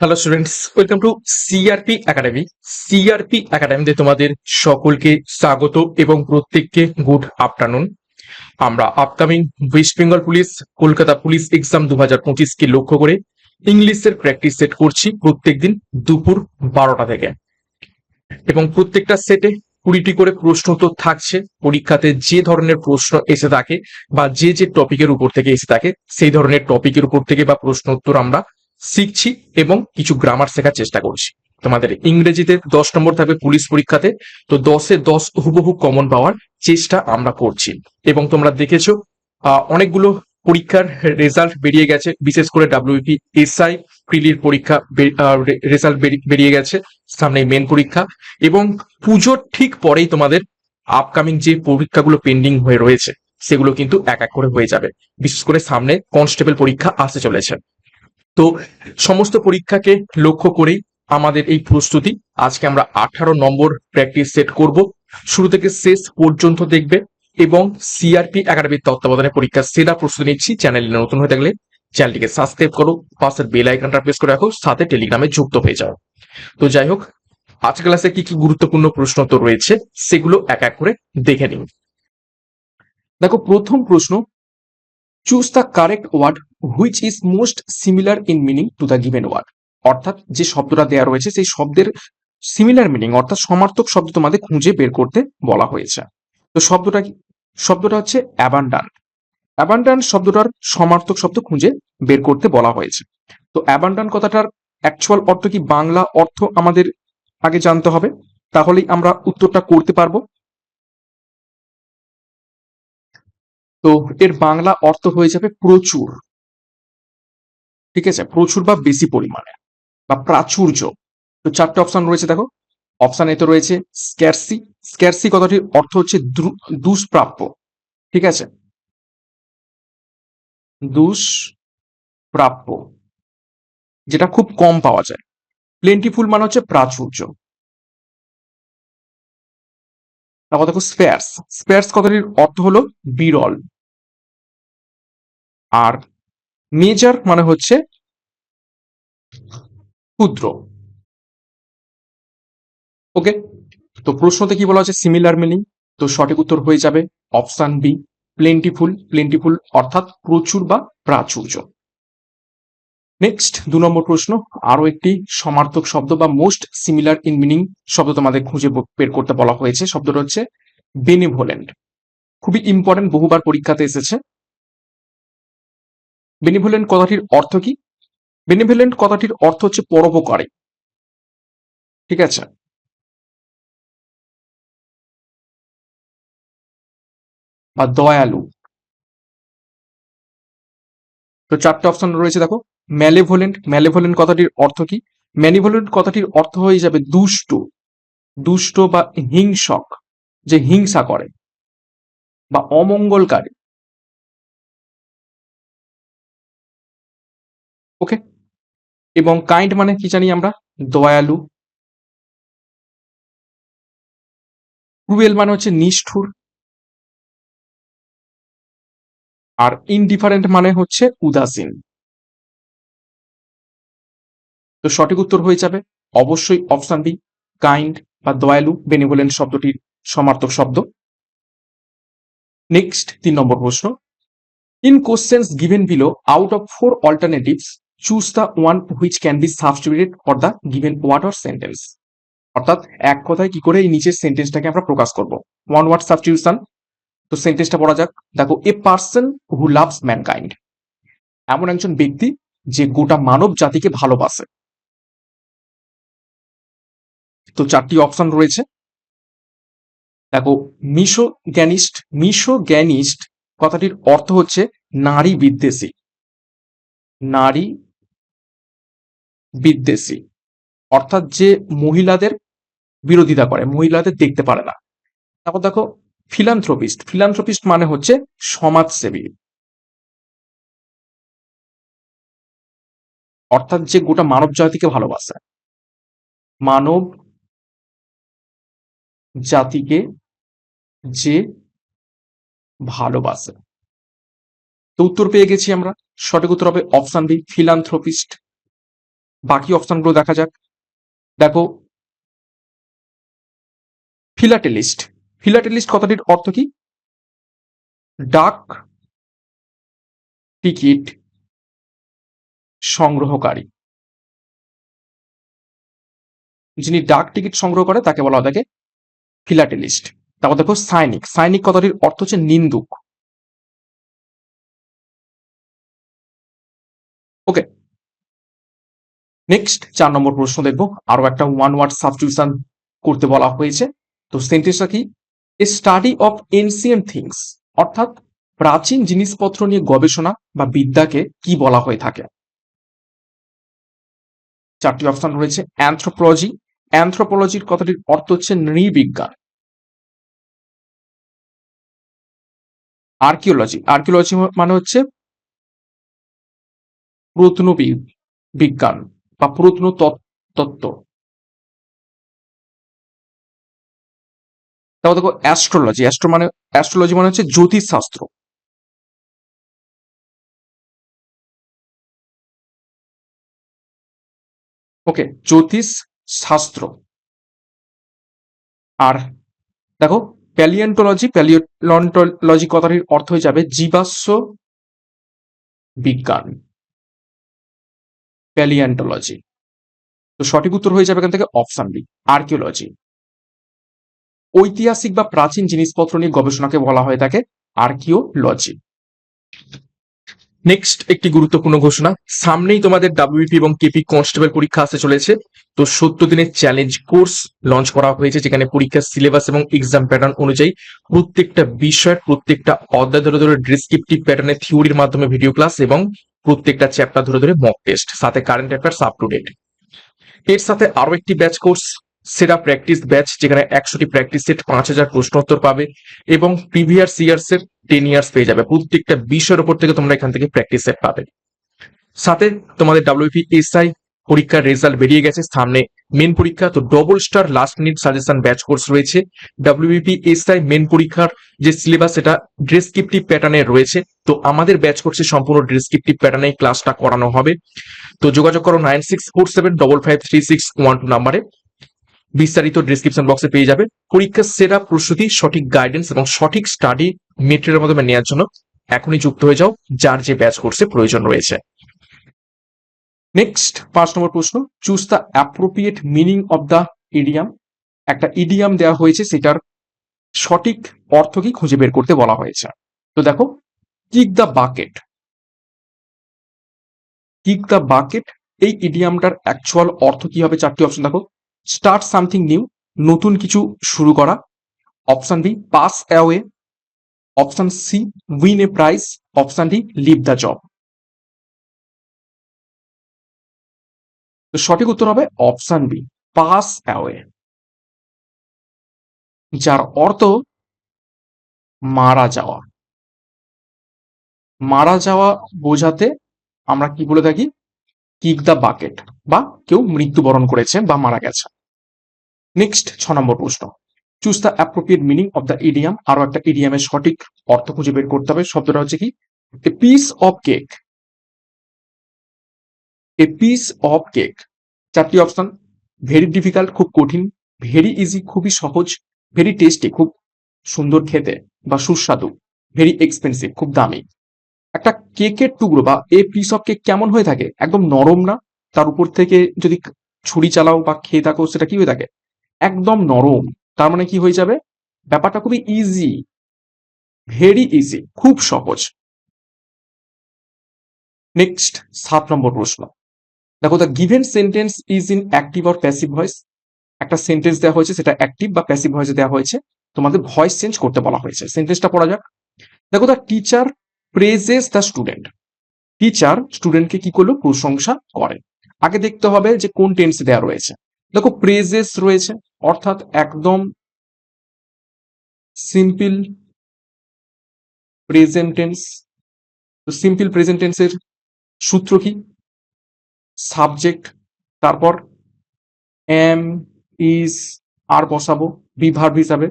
Hello students welcome to CRP academy CRP একাডেমিতে তোমাদের সকলকে স্বাগত এবং প্রত্যেককে গুড আফটারনুন আমরা upcoming West Bengal police Kolkata police exam দু হাজার পঁচিশকে লক্ষ্য করে ইংলিশের প্র্যাকটিস সেট করছি প্রত্যেকদিন দুপুর বারোটা থেকে। এবং প্রত্যেকটা সেটে কুড়িটি করে প্রশ্ন তো থাকছে। পরীক্ষাতে যে ধরনের প্রশ্ন এসে থাকে বা যে যে টপিকের উপর থেকে এসে থাকে, সেই ধরনের টপিকের উপর থেকে বা প্রশ্ন উত্তর আমরা শিখছি এবং কিছু গ্রামার শেখার চেষ্টা করছি। তোমাদের ইংরেজিতে দশ নম্বর থাকবে পুলিশ পরীক্ষাতে। তো দশে দশ হুবহু কমন পাওয়ার চেষ্টা আমরা করছি। এবং তোমরা দেখেছ অনেকগুলো পরীক্ষার রেজাল্ট বেরিয়ে গেছে। বিশেষ করে ডাব্লিউপি এসআই প্রিলির পরীক্ষা রেজাল্ট বেরিয়ে গেছে। সামনে মেন পরীক্ষা। এবং পুজোর ঠিক পরেই তোমাদের আপকামিং যে পরীক্ষাগুলো পেন্ডিং হয়ে রয়েছে, সেগুলো কিন্তু এক এক করে হয়ে যাবে। বিশেষ করে সামনে কনস্টেবল পরীক্ষা আসতে চলেছে। তো সমস্ত পরীক্ষাকে লক্ষ্য করেই আমাদের এই প্রস্তুতি। আজকে আমরা আঠারো নম্বর প্র্যাকটিস সেট করব। শুরু থেকে শেষ পর্যন্ত দেখবে এবং সিআরপি একাডেমির তত্ত্বাবধানে পরীক্ষার সেরা প্রস্তুতি নিচ্ছি। চ্যানেলে নতুন হয়ে থাকলে চ্যানেলটিকে সাবস্ক্রাইব করো, পাশের বেল আইকনটা প্রেস করে রাখো, সাথে টেলিগ্রামে যুক্ত হয়ে যাও। তো যাই হোক আজকে ক্লাসে কি কি গুরুত্বপূর্ণ প্রশ্ন তো রয়েছে, সেগুলো এক এক করে দেখে নিন। দেখো, প্রথম প্রশ্ন choose the correct word which is most similar in meaning to the given word অর্থাৎ যে শব্দটা দেওয়া রয়েছে, সেই শব্দের সিমিলার মিনিং অর্থাৎ সমার্থক শব্দ তোমাদের খুঁজে বের করতে বলা হয়েছে। তো শব্দটা শব্দটা হচ্ছে অ্যাবান্ডান অ্যাবান্ডান শব্দটার সমার্থক শব্দ খুঁজে বের করতে বলা হয়েছে। তো অ্যাবান্ডান কথাটার অ্যাকচুয়াল অর্থ কি? বাংলা অর্থ আমাদের আগে জানতে হবে। তাহলেই আমরা উত্তরটা করতে পারব। তো এর বাংলা অর্থ হয়ে যাবে প্রচুর। ঠিক আছে? প্রচুর বা বেশি পরিমাণে বা প্রাচুর্য। তো চারটে অপশন রয়েছে দেখো। অপশন এতে রয়েছে স্ক্যারসি স্ক্যারসি কথাটির অর্থ হচ্ছে দুষ্প্রাপ্য। ঠিক আছে? দুষ্প্রাপ্য। যেটা খুব কম পাওয়া যায়। প্লেন্টিফুল মানে হচ্ছে প্রাচুর্য। তারপর দেখো স্পেয়ার্স স্পেয়ার্স কথাটির অর্থ হলো বিরল। আর মেজার মানে হচ্ছে ক্ষুদ্র। ওকে তো প্রশ্নতে কি বলা হচ্ছে সিমিলার মিনিং তো সঠিক উত্তর হয়ে যাবে অপশন বি প্লেন্টিফুল প্লেন্টিফুল অর্থাৎ প্রচুর বা প্রাচুর্য। নেক্সট দু নম্বর প্রশ্ন আরও একটি সমার্থক শব্দ বা মোস্ট সিমিলার ইন মিনিং শব্দ তোমাদের খুঁজে বের করতে বলা হয়েছে। শব্দটা হচ্ছে বেনিভোলেন্ট খুবই ইম্পর্টেন্ট বহুবার পরীক্ষাতে এসেছে। বেনিভোলেন্ট কথাটির অর্থ কি? বেনিভোলেন্ট কথাটির অর্থ হচ্ছে পরোপকারী। ঠিক আছে? বা দয়ালু। তো চারটে অপশন রয়েছে, দেখো। ম্যালেভোলেন্ট ম্যালেভোলেন্ট কথাটির অর্থ কি? ম্যানিভোলেন্ট কথাটির অর্থ হয়ে যাবে দুষ্ট। দুষ্ট বা হিংসক। যে হিংসা করে বা অমঙ্গলকারী। ওকে এবং কাইন্ড মানে কি জানি আমরা? দয়ালু। ক্রুয়েল মানে হচ্ছে নিষ্ঠুর। আর ইনডিফারেন্ট মানে হচ্ছে উদাসীন। তো সঠিক উত্তর হয়ে যাবে। অবশ্যই অপশন বি কাইন্ড বা দয়ালু বেনিভোলেন্ট শব্দটির সমার্থক শব্দ। নেক্সট তিন নম্বর প্রশ্ন। In questions given below out of four alternatives choose the one which can be substituted for the given word or sentence অর্থাৎ এক কথায় কি করে এই নিচের সেন্টেন্সটাকে আমরা প্রকাশ করব? ওয়ান ওয়ার্ড সাবস্টিটিউশন তো সেন্টেন্সটা পড়া যাক। দেখো a person who loves mankind এমন একজন ব্যক্তি যে গোটা মানব জাতিকে ভালোবাসে। তো চারটি অপশন রয়েছে। দেখো মিশো জ্ঞানিস্ট মিশো জ্ঞানিস্ট কথাটির অর্থ হচ্ছে নারী বিদ্বেষী। নারী বিদ্বেষী। অর্থাৎ যে মহিলাদের বিরোধিতা করে, মহিলাদের দেখতে পারে না। তারপর দেখো ফিলান্থ্রপিস্ট ফিলান্থ্রপিস্ট মানে হচ্ছে সমাজসেবী। অর্থাৎ যে গোটা মানব জাতিকে ভালোবাসে। মানব জাতিকে যে ভালোবাসে। তো উত্তর পেয়ে গেছি আমরা। সঠিক উত্তর হবে অপশন বি ফিলান্থ্রপিস্ট বাকি অপশনগুলো দেখা যাক। দেখো, ফিলাটেলিস্ট। ফিলাটেলিস্ট কথাটির অর্থ কি? ডাক, টিকিট সংগ্রহকারী। যিনি ডাক, টিকিট সংগ্রহ করে, তাকে বলা হয় থাকে ফিলাটেলিস্ট। তারপর দেখো, সাইনিক। সাইনিক কথাটির অর্থ হচ্ছে নিন্দুক। ওকে নেক্সট চার নম্বর প্রশ্ন দেখব। আরও একটা ওয়ান ওয়ার্ড সাবস্টিটিউশন করতে বলা হয়েছে। তো সেন্টেন্সটা কি? A study of ancient things অর্থাৎ প্রাচীন জিনিসপত্র নিয়ে গবেষণা বা বিদ্যাকে কি বলা হয়ে থাকে? চারটি অপশন রয়েছে অ্যান্থ্রোপোলজি অ্যান্থ্রোপোলজির কথাটির অর্থ হচ্ছে নৃবিজ্ঞান। আর্কিওলজি আর্কিওলজি মানে হচ্ছে প্রত্নবিদ বিজ্ঞান। বা প্রত্ন তত্ত্ব। তারপর দেখো অ্যাস্ট্রোলজি অ্যাস্ট্রো মানে অ্যাস্ট্রোলজি মানে হচ্ছে জ্যোতিষশাস্ত্র। ওকে জ্যোতিষ শাস্ত্র আর দেখো প্যালিয়েন্টোলজি প্যালিওলন্টোলজি কথাটির অর্থ হয়ে যাবে জীবাশ্ম বিজ্ঞান। প্যালিয়েন্টোলজি তো সঠিক উত্তর হয়ে যাবে এখান থেকে অপশন বি আর্কিওলজি ঐতিহাসিক বা প্রাচীন জিনিসপত্র নিয়ে গবেষণাকে বলা হয়ে থাকে আর্কিওলজি নেক্সট একটি গুরুত্বপূর্ণ ঘোষণা। সামনেই তোমাদের ডাব্লিউপি এবং কেপি কনস্টেবল পরীক্ষা আসতে চলেছে। তো সত্তর দিনের চ্যালেঞ্জ কোর্স লঞ্চ করা হয়েছে, যেখানে পরীক্ষার সিলেবাস এবং এক্সাম প্যাটার্ন অনুযায়ী প্রত্যেকটা বিষয়ের প্রত্যেকটা অধ্যায় ধরে ধরে ডিসক্রিপটিভ প্যাটার্নের থিওরির মাধ্যমে ভিডিও ক্লাস এবং প্রত্যেকটা চ্যাপ্টার ধরে ধরে মক টেস্ট সাথে current affairs up to date এর সাথে আরও একটি ব্যাচ কোর্স সেরা প্র্যাকটিস ব্যাচ যেখানে একশোটি প্র্যাকটিস সেট পাঁচ হাজার প্রশ্নোত্তর পাবে এবং প্রিভিয়াস ইয়ার্স এর টেন ইয়ার্স পেয়ে যাবে। প্রত্যেকটা বিষয়ের উপর থেকে তোমরা এখান থেকে প্র্যাকটিস সেট পাবে। সাথে তোমাদের ডাব্লিউপি এসআই পরীক্ষার রেজাল্ট বেরিয়ে গেছে। সামনে মেন পরীক্ষা, তো double star last minute suggestion batch course রয়েছে। ডাব্লিউপি এসআই মেন পরীক্ষার যে সিলেবাস সেটা ডেসক্রিপটিভ প্যাটার্নে রয়েছে। তো আমাদের ব্যাচ কোর্সে সম্পূর্ণ ডেসক্রিপটিভ প্যাটার্নে ক্লাসটা করানো হবে। তো যোগাযোগ করো nine six four seven double five three six one two নাম্বারে বিস্তারিত ডিসক্রিপশন বক্সে পেয়ে যাবে পরীক্ষার সেরা প্রস্তুতি, সঠিক গাইডেন্স এবং সঠিক স্টাডি মেটেরিয়ালের মাধ্যমে নেওয়ার জন্য এখনই যুক্ত হয়ে যাও, যার যে ব্যাচ কোর্সে প্রয়োজন রয়েছে। নেক্সট পাঁচ নম্বর প্রশ্ন choose the appropriate meaning of the idiom একটা ইডিয়াম দেওয়া হয়েছে, সেটার সঠিক অর্থ কি খুঁজে বের করতে বলা হয়েছে। তো দেখো kick the bucket kick the bucket এই ইডিয়ামটার অ্যাকচুয়াল অর্থ কি হবে চারটি অপশন দেখো। স্টার্ট সামথিং নিউ নতুন কিছু শুরু করা। Option B pass away option C win a prize option D leave the job তো সঠিক উত্তর হবে অপশন বি পাস অ্যাওয়ে যার অর্থ মারা যাওয়া। মারা যাওয়া বোঝাতে আমরা কি বলে থাকি? কিক দ্য বাকেট বা কেউ মৃত্যুবরণ করেছে বা মারা গেছে। নেক্সট ছ নম্বর প্রশ্ন। Choose the appropriate meaning of the idiom আরও একটা ইডিয়ামের সঠিক অর্থ খুঁজে বের করতে হবে। শব্দটা হচ্ছে কি? A piece of cake a piece of cake চারটি অপশন ভেরি ডিফিকাল্ট খুব কঠিন। ভেরি ইজি খুবই সহজ। ভেরি টেস্টি খুব সুন্দর খেতে বা সুস্বাদু। ভেরি এক্সপেন্সিভ খুব দামি। একটা কেকের টুকরো বা এ পিস অফ কেক কেমন হয়ে থাকে? একদম নরম না? তার উপর থেকে যদি ছুরি চালাও বা খেয়ে থাকো, সেটা কি হয়ে থাকে? একদম নরম। তার মানে কি হয়ে যাবে? ব্যাপারটা খুবই ইজি ভেরি ইজি খুব সহজ। নেক্সট সাত নম্বর প্রশ্ন। দেখো the given sentence is in active or passive voice একটা সেন্টেন্স দেওয়া হয়েছে, সেটা অ্যাক্টিভ বা প্যাসিভ ভয়েসে দেওয়া হয়েছে। তোমাদের ভয়েস চেঞ্জ করতে বলা হয়েছে। সেন্টেন্সটা পড়া যাক। দেখো the teacher praises the student teacher স্টুডেন্টকে কি করল? প্রশংসা করে। আগে দেখতে হবে যে কোন টেন্সে দেওয়া রয়েছে। দেখো প্রেজেস রয়েছে, অর্থাৎ একদম সিম্পল প্রেজেন্ট টেন্স তো সিম্পল প্রেজেন্ট টেন্সের সূত্র কি? সাবজেক্ট তারপর এম ইজ আর বসাবো বি হিসাবে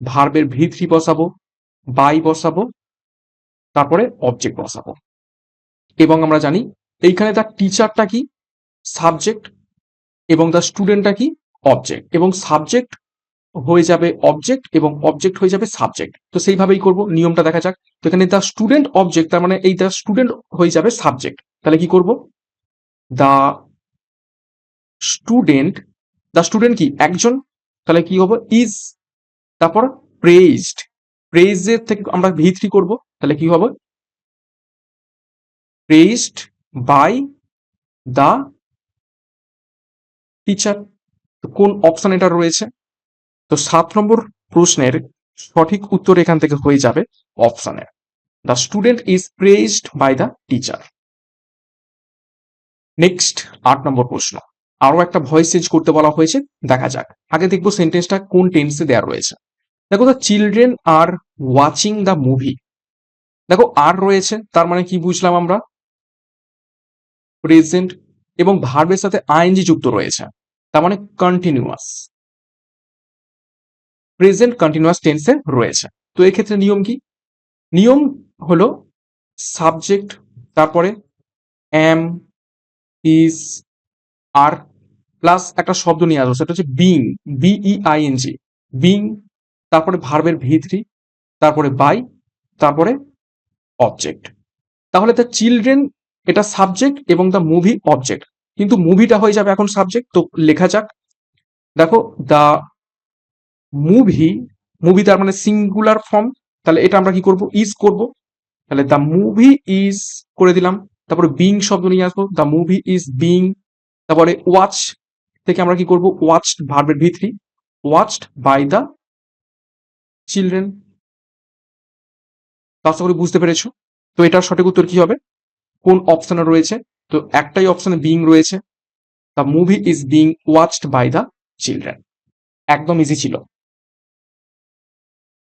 ভার্বের ভি থ্রি বসাবো বাই বসাবো, তারপরে অবজেক্ট বসাবো। এবং আমরা জানি, এইখানে তার টিচারটা কি? সাবজেক্ট এবং দ্য স্টুডেন্টটা কি? অবজেক্ট এবং সাবজেক্ট হয়ে যাবে অবজেক্ট এবং অবজেক্ট হয়ে যাবে সাবজেক্ট তো সেইভাবেই করব, নিয়মটা দেখা যাক। তো এখানে দ্য স্টুডেন্ট অবজেক্ট তার মানে এই দ্য স্টুডেন্ট হয়ে যাবে সাবজেক্ট তাহলে কি করব? দ্য স্টুডেন্ট দ্য স্টুডেন্ট কি? একজন। তাহলে কি হবে? ইজ তারপর প্রেজড প্রেজের থেকে আমরা ভিত্রি করব। তাহলে কি হবে? প্রেজড বাই দ্য টিচার তো কোন অপশন এটা রয়েছে? তো সাত নম্বর প্রশ্নের সঠিক উত্তর এখান থেকে হয়ে যাবে অপশনে the student is praised by the teacher next আট নম্বর প্রশ্ন। আরও একটা ভয়েস চেঞ্জ করতে বলা হয়েছে, দেখা যাক। আগে দেখব সেন্টেন্সটা কোন টেন্সে দেওয়া রয়েছে। দেখো the children are watching the movie দেখো, আর রয়েছে, তার মানে কি বুঝলাম আমরা? প্রেজেন্ট এবং ভার্বের সাথে আইএনজি যুক্ত রয়েছে। তার মানে কন্টিনিউয়াস প্রেজেন্ট কন্টিনিউয়াস টেন্সে রয়েছে। তো এক্ষেত্রে নিয়ম কি? নিয়ম হলো সাবজেক্ট তারপরে এম ইজ আর প্লাস একটা শব্দ নিয়ে আসব, সেটা হচ্ছে বিং বিই আইএনজি বিং তারপরে ভার্বের ভিত্রি তারপরে বাই তারপরে অবজেক্ট তাহলে দ্য চিলড্রেন এটা সাবজেক্ট এবং দ্য মুভি অবজেক্ট কিন্তু মুভিটা হয়ে যাবে এখন সাবজেক্ট তো লেখা যাক। দেখো দ্য মুভি মুভি তার মানে সিঙ্গুলার ফর্ম তাহলে এটা আমরা কি করব? ইজ করব। তাহলে দ্য মুভি ইজ করে দিলাম, তারপরে বিং শব্দ নিয়ে আসব। দ্য মুভি ইজ বিং তারপরে ওয়াচ থেকে আমরা কি করব? ওয়াচড ভার্বের ভিত্রি ওয়াচড বাই দ্য চিলড্রেন আশা করি বুঝতে পেরেছ। তো এটার সঠিক উত্তর কি হবে? কোন অপশনে রয়েছে? তো একটাই অপশনে বিং রয়েছে। The movie is being watched by the children একদম ইজি ছিল।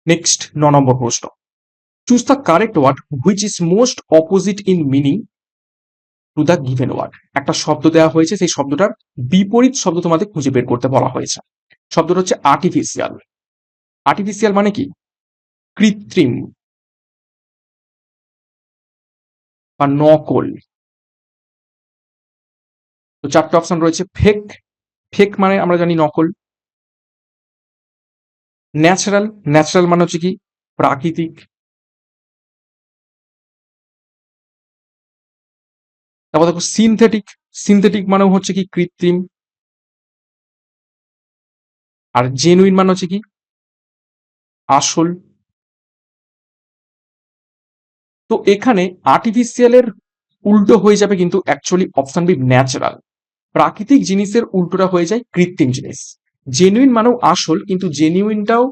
নেক্সট ন নম্বর প্রশ্ন। Choose the correct word which is most opposite in meaning to the given word একটা শব্দ দেওয়া হয়েছে, সেই শব্দটার বিপরীত শব্দ তোমাদের খুঁজে বের করতে বলা হয়েছে। শব্দটা হচ্ছে আর্টিফিশিয়াল আর্টিফিশিয়াল মানে কি? কৃত্রিম। বা নকল। তো চারটে অপশন রয়েছে ফেক ফেক মানে আমরা জানি নকল। ন্যাচারাল ন্যাচারাল মানে হচ্ছে কি? প্রাকৃতিক। তারপর দেখো সিনথেটিক সিনথেটিক মানে হচ্ছে কি কৃত্রিম। আর জেনুইন মানে হচ্ছে কি? আসল। তো এখানে আর্টিফিশিয়ালের উল্টো হয়ে যাবে কিন্তু অ্যাকচুয়ালি অপশন বি ন্যাচারাল প্রাকৃতিক জিনিসের উল্টোটা হয়ে যায় কৃত্রিম জিনিস। জেনুইন মানেও আসল, কিন্তু জেনুইনটাও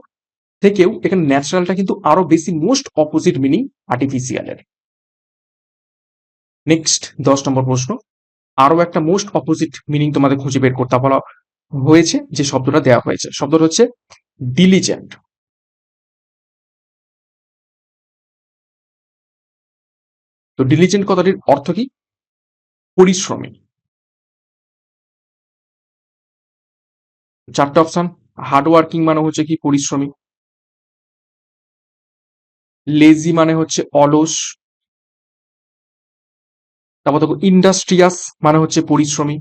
থেকেও এখানে ন্যাচারালটা কিন্তু আরও বেশি মোস্ট অপোজিট মিনিং আর্টিফিশিয়ালের নেক্সট দশ নম্বর প্রশ্ন। আরও একটা মোস্ট অপোজিট মিনিং তোমাদের খুঁজে বের করতে বলা হয়েছে, যে শব্দটা দেওয়া হয়েছে। শব্দটা হচ্ছে ডিলিজেন্ট তো ডিলিজেন্ট কথাটির অর্থ কি? পরিশ্রমী। চারটে অপশন হার্ড ওয়ার্কিং মানে হচ্ছে কি পরিশ্রমী। লেজি মানে হচ্ছে অলস। তারপর দেখো ইন্ডাস্ট্রিয়াস মানে হচ্ছে পরিশ্রমী।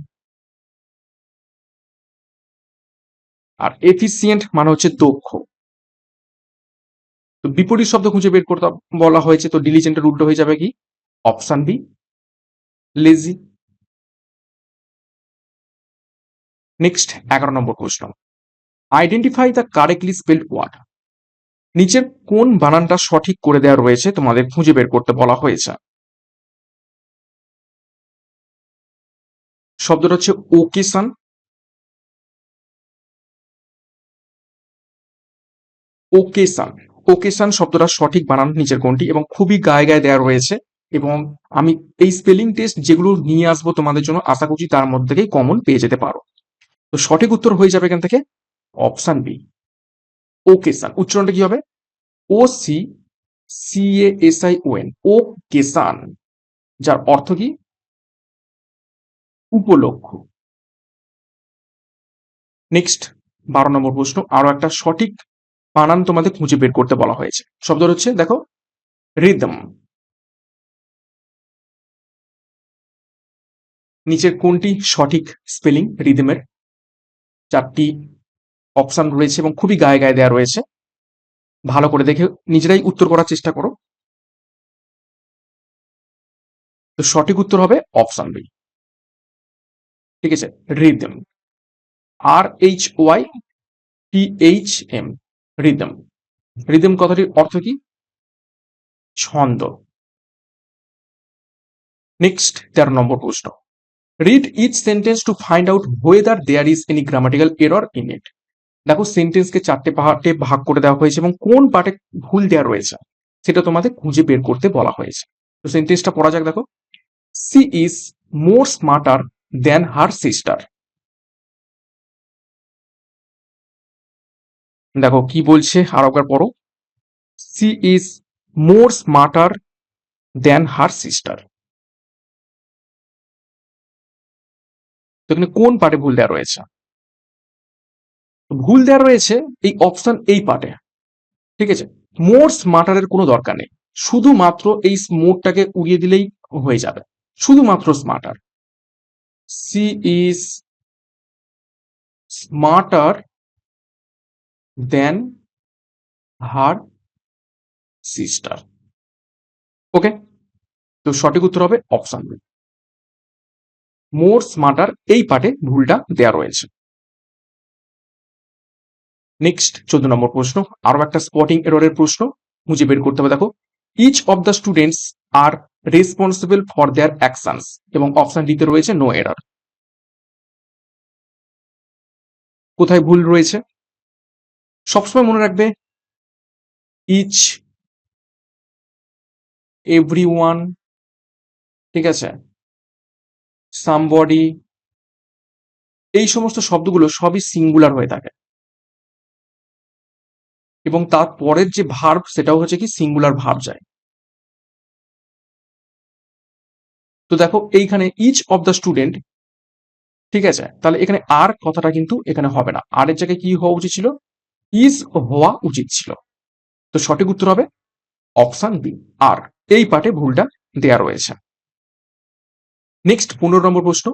আর এফিসিয়েন্ট মানে হচ্ছে দক্ষ। তো বিপরীত শব্দ খুঁজে বের করতে বলা হয়েছে, তো ডিলিজেন্টের উল্টো হয়ে যাবে কি? অপশন বি লেজি নেক্সট এগারো নম্বর প্রশ্ন। Identify the correctly spelled word নিচের কোন বানানটা সঠিক করে দেওয়া রয়েছে তোমাদের খুঁজে বের করতে বলা হয়েছে। শব্দটা হচ্ছে ওকেশন ওকেশন ওকেশন শব্দটা সঠিক বানান নিচের কোনটি এবং খুবই গায়ে গায়ে দেওয়া রয়েছে এবং আমি এই স্পেলিং টেস্ট যেগুলো নিয়ে আসব তোমাদের জন্য আশা করছি তার মধ্যে থেকেই কমন পেয়ে যেতে পারো। তো সঠিক উত্তর হয়ে যাবে এখান থেকে অপশন বি ওকে সান উচ্চারণটা কি হবে? O C C S I O N occasion যার অর্থ কি? উপলক্ষ। নেক্সট বারো নম্বর প্রশ্ন, আরও একটা সঠিক বানান তোমাদের খুঁজে বের করতে বলা হয়েছে। শব্দ হচ্ছে, দেখো রিদম নিচের কোনটি সঠিক স্পেলিং রিদমের চারটি অপশান রয়েছে এবং খুবই গায়ে গায়ে দেওয়া রয়েছে। ভালো করে দেখে নিজেরাই উত্তর করার চেষ্টা করো। তো সঠিক উত্তর হবে অপশান বি ঠিক আছে rhythm R H Y T H M rhythm rhythm কথাটির অর্থ কি? ছন্দ। নেক্সট তেরো নম্বর প্রশ্ন। Read each sentence to find out whether there is any grammatical error in it দেখো সেন্টেন্সকে চারটে পার্টে ভাগ করে দেওয়া হয়েছে এবং কোন পার্টে ভুল দেওয়া রয়েছে, সেটা তোমাদের খুঁজে বের করতে বলা হয়েছে। তো সেন্টেন্সটা পড়া যাক দেখো। She is more smarter than her sister দেখো কি বলছে আর একবার পড়ো। She is more smarter than her sister এখানে কোন পার্টে ভুল দেওয়া রয়েছে? ভুল দেওয়া রয়েছে এই অপশন এই পার্টে ঠিক আছে? মোর স্মার্টারের কোনো দরকার নেই। শুধুমাত্র এই মোরটাকে উড়িয়ে দিলেই হয়ে যাবে। শুধুমাত্র smarter she is smarter than her sister okay তো সঠিক উত্তর হবে অপশন বি মোর স্মার্টার এই পার্টে ভুলটা দেয়া রয়েছে। নেক্সট চোদ্দ নম্বর প্রশ্ন। আরও একটা স্পটিং এররের প্রশ্ন। খুঁজে বের করতে হবে, দেখো। Each of the students are responsible for their actions এবং অপশন ডিতে রয়েছে নো এরর কোথায় ভুল রয়েছে? সবসময় মনে রাখবে ইচ এভরি ঠিক আছে? সামবডি এই সমস্ত শব্দগুলো সবই সিঙ্গুলার হয়ে থাকে। এবং তার পরের যে ভার্ব সেটাও হচ্ছে কি সিঙ্গুলার ভার্ব যায়। তো দেখো, এইখানে ইচ অফ দ্য স্টুডেন্ট ঠিক আছে? তাহলে এখানে আর কথাটা কিন্তু এখানে হবে না। আর এর জায়গায় কি হওয়া উচিত ছিল? ইজ হওয়া উচিত ছিল। তো সঠিক উত্তর হবে অপশন বি আর এই পার্টে ভুলটা দেয়া রয়েছে। নেক্সট পনেরো নম্বর প্রশ্ন।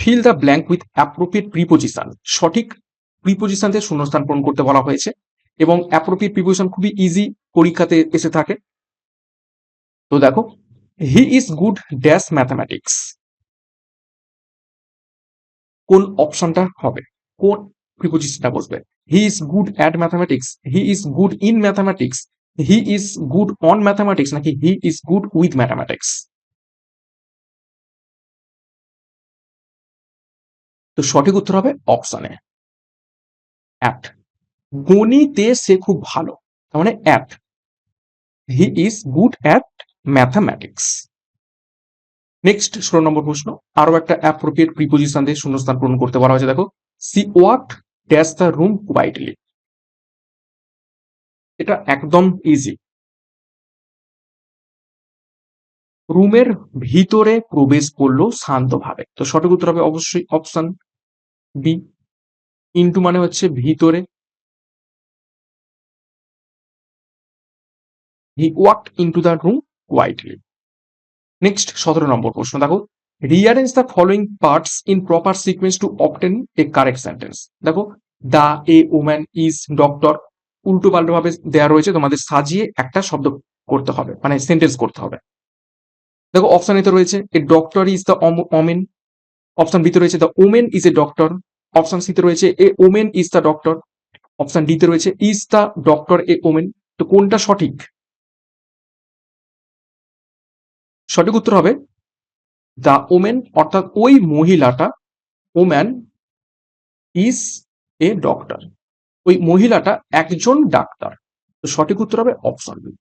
Fill the blank with appropriate preposition সঠিক প্রিপোজিশন দিয়ে শূন্যস্থান পূরণ করতে বলা হয়েছে এবং অ্যাপ্রোপ্রিয়েট প্রিপোজিশন খুবই ইজি পরীক্ষাতে এসে থাকে। তো দেখো he is good dash mathematics কোন অপশনটা হবে? কোন প্রিপোজিশনটা বসবে? He is good at mathematics he is good in mathematics he is good on mathematics নাকি he is good with mathematics তো সঠিক উত্তর হবে অপশনে অ্যাট গণিতে সে খুব ভালো, তার মানে at he is good at mathematics. Next ষোলো নম্বর প্রশ্ন আরও একটা অ্যাপ্রোপ্রিয়েট প্রিপোজিশন দিয়ে শূন্যস্থান পূরণ করতে বলা হয়েছে, দেখো। She walk dash the room quietly এটা একদম ইজি। রুমের ভিতরে প্রবেশ করল শান্তভাবে। তো সঠিক উত্তর হবে অবশ্যই অপশন বি ইন্টু মানে হচ্ছে ভিতরে। He walk into the room quietly next সতেরো নম্বর প্রশ্ন। দেখো rearrange the following parts in proper sequence to obtain a correct sentence দেখো the a woman is doctor উল্টো পাল্টো ভাবে দেওয়া রয়েছে, তোমাদের সাজিয়ে একটা শব্দ করতে হবে মানে সেন্টেন্স করতে হবে। দেখো অপশন এতে রয়েছে a doctor is the woman option বিতে রয়েছে the woman is a doctor option সিতে রয়েছে a woman is the doctor option ডিতে রয়েছে is the doctor a woman তো কোনটা সঠিক? সঠিক উত্তর হবে দ্য ওমেন অর্থাৎ ওই মহিলাটা ওম্যান ইজ এ ডক্টর ওই মহিলাটা একজন ডাক্তার, তো সঠিক উত্তর হবে অপশন বি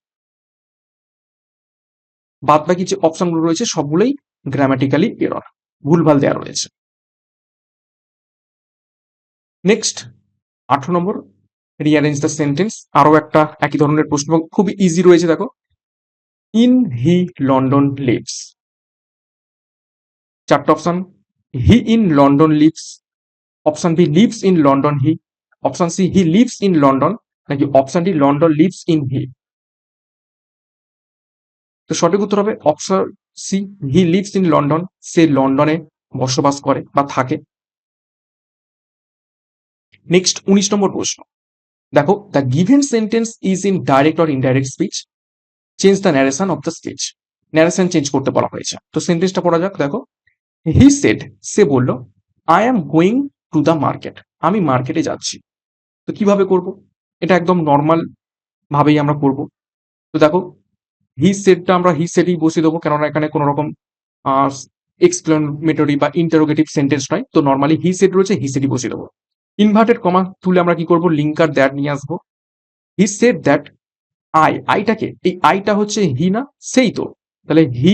বাদ বাকি যে অপশনগুলো রয়েছে সবগুলোই গ্রামাটিক্যালি এরর ভুলভাল দেওয়া রয়েছে। নেক্সট আঠারো নম্বর রিয়ারেঞ্জ দ্য সেন্টেন্স আরও একটা একই ধরনের প্রশ্ন খুবই ইজি রয়েছে, দেখো। ইন হি লন্ডন লিভস চারটা option he in London lives option B lives in London he option C he lives in London নাকি option D London lives in he তো সঠিক উত্তর হবে option C he lives in London সে লন্ডনে বসবাস করে বা থাকে। নেক্সট উনিশ নম্বর প্রশ্ন। দেখো the given sentence is in direct or indirect speech change the narration of the speech narration change করতে বলা হয়েছে। তো সেন্টেন্সটা পড়া যাক, দেখো। হি সেড সে বলল I am going to the market আমি মার্কেটে যাচ্ছি। তো কীভাবে করব? এটা একদম নর্মাল ভাবেই আমরা করব। তো দেখো হি সেটটা আমরা হি সেটই বসিয়ে দেবো, কেননা এখানে কোনো রকম এক্সপ্লেনেটরি বা ইন্টারোগেটিভ সেন্টেন্স নয়। তো নর্মালি হি সেট রয়েছে হি সেটই বসিয়ে দেবো। ইনভার্টেড কমা তুলে আমরা কি করব? লিঙ্কার দ্যাট নিয়ে আসব। হি সেট দ্যাট আই আইটাকে এই আইটা হচ্ছে হি না? সেই তো। তাহলে হি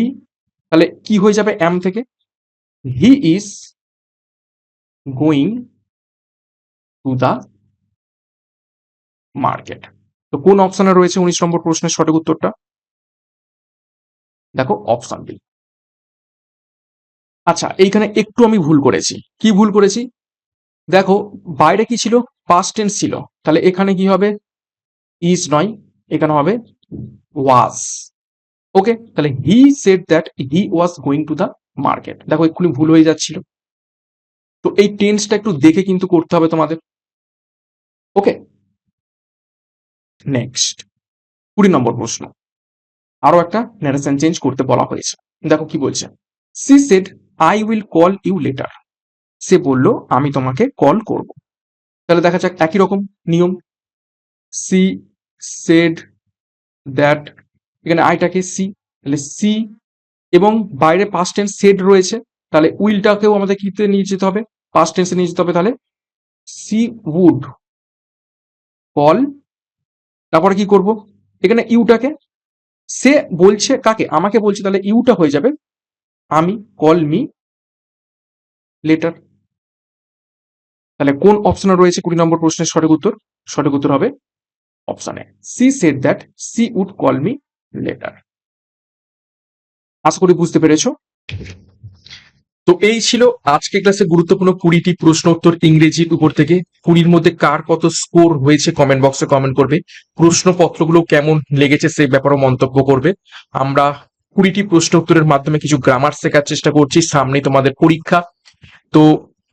তাহলে কি হয়ে যাবে এম থেকে? He is going to the market তো কোন অপশনে রয়েছে উনিশ নম্বর প্রশ্নের সঠিক উত্তরটা? দেখো অপশন বি আচ্ছা এইখানে একটু আমি ভুল করেছি। কি ভুল করেছি? দেখো, বাইরে কি ছিল? পাস্ট টেন্স ছিল। তাহলে এখানে কি হবে? ইজ নয়, এখানে হবে ওয়াজ ওকে তাহলে he said that he was going to the market দেখো, এক্ষুনি ভুল হয়ে যাচ্ছিল। তো এই টেন্সটা একটু দেখে কিন্তু করতে হবে তোমাদের। ওকে নেক্সট কুড়ি নম্বর প্রশ্ন। আরও একটা ন্যারেশন চেঞ্জ করতে বলা হয়েছে। দেখো কি বলছে। She said I will call you later সে বলল, আমি তোমাকে কল করব। তাহলে দেখা যাক একই রকম নিয়ম। সি সেড দ্যাট এখানে আইটাকে সি তাহলে সি এবং বাইরে পাস্ট টেন্স সেড রয়েছে, তাহলে উইলটাকেও আমাদের কিতে নিয়ে যেতে হবে? পাস্ট টেন্সে নিয়ে যেতে হবে তাহলে সি উড কল তারপরে কি করব? এখানে ইউটাকে সে বলছে কাকে? আমাকে বলছে, তাহলে ইউটা হয়ে যাবে। আমি কল মি লেটার তাহলে কোন অপশনে রয়েছে কুড়ি নম্বর প্রশ্নের সঠিক উত্তর? সঠিক উত্তর হবে অপশনে she said that she would call me later আশা করি বুঝতে পেরেছ। তো এই ছিল আজকে ক্লাসে গুরুত্বপূর্ণ কুড়িটি প্রশ্ন উত্তর ইংরেজির উপর থেকে। কুড়ির মধ্যে কার কত স্কোর হয়েছে কমেন্ট বক্সে কমেন্ট করবে। প্রশ্নপত্রগুলো কেমন লেগেছে সেই ব্যাপারেও মন্তব্য করবে। আমরা কুড়িটি প্রশ্ন উত্তরের মাধ্যমে কিছু গ্রামার শেখার চেষ্টা করছি সামনে তোমাদের পরীক্ষা। তো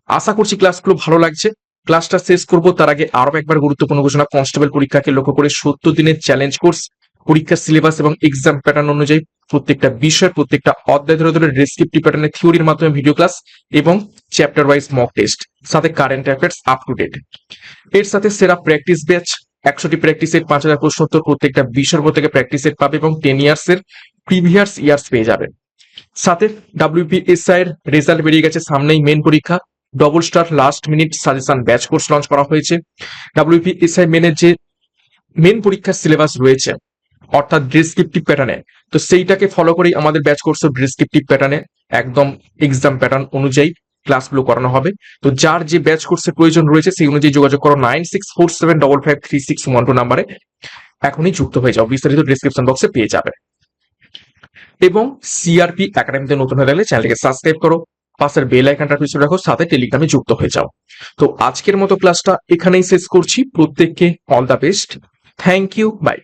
আশা করছি ক্লাসগুলো ভালো লাগছে। ক্লাসটা শেষ করব, তার আগে আরও একবার গুরুত্বপূর্ণ ঘোষণা কনস্টেবল পরীক্ষাকে লক্ষ্য করে সত্তর দিনের চ্যালেঞ্জ কোর্স পরীক্ষার সিলেবাস এবং এক্সাম প্যাটার্ন অনুযায়ী প্রত্যেকটা বিষয়ের প্রত্যেকটা অধ্যায় ধরে ধরে ডেসক্রিপটিভ প্যাটার্নের থিওরির মাধ্যমে ভিডিও ক্লাস এবং চ্যাপ্টার ওয়াইজ মক টেস্ট সাথে current affairs up to date এর সাথে সেরা প্র্যাকটিস ব্যাচ একশোটি প্র্যাকটিসের পাঁচ হাজার প্রশ্ন উত্তর প্রত্যেকটা বিষয়ের উপর থেকে প্র্যাকটিস সেট পাবে এবং টেন ইয়ার্স এর প্রিভিয়াস ইয়ার্স পেয়ে যাবে। সাথে ডাব্লিউপিএসআই এর রেজাল্ট বেরিয়ে গেছে সামনেই মেন পরীক্ষা double star last minute suggestion batch course launch করা হয়েছে। ডাব্লিউপিএসআই মেনের যে মেন পরীক্ষার সিলেবাস রয়েছে অর্থাৎ ডিসক্রিপটিভ প্যাটার্নে তো সেইটাকে ফলো করেই আমাদের ব্যাচ কোর্স ডিসক্রিপটিভ প্যাটার্নে একদম এক্সাম প্যাটার্ন অনুযায়ী ক্লাসগুলো করানো হবে। তো যার যে ব্যাচ কোর্সের প্রয়োজন রয়েছে, সেই অনুযায়ী যোগাযোগ করো nine six four seven double five three six নাম্বারে এখনই যুক্ত হয়ে যাও, বিস্তারিত ডিসক্রিপশন বক্সে পেয়ে যাবে। এবং সিআরপি একাডেমিতে নতুন হয়ে গেলে চ্যানেলকে সাবস্ক্রাইব করো, পাশের বেল আইকনটা পিছিয়ে রাখো, সাথে টেলিগ্রামে যুক্ত হয়ে যাও। তো আজকের মতো ক্লাসটা এখানেই শেষ করছি। প্রত্যেককে all the best thank you bye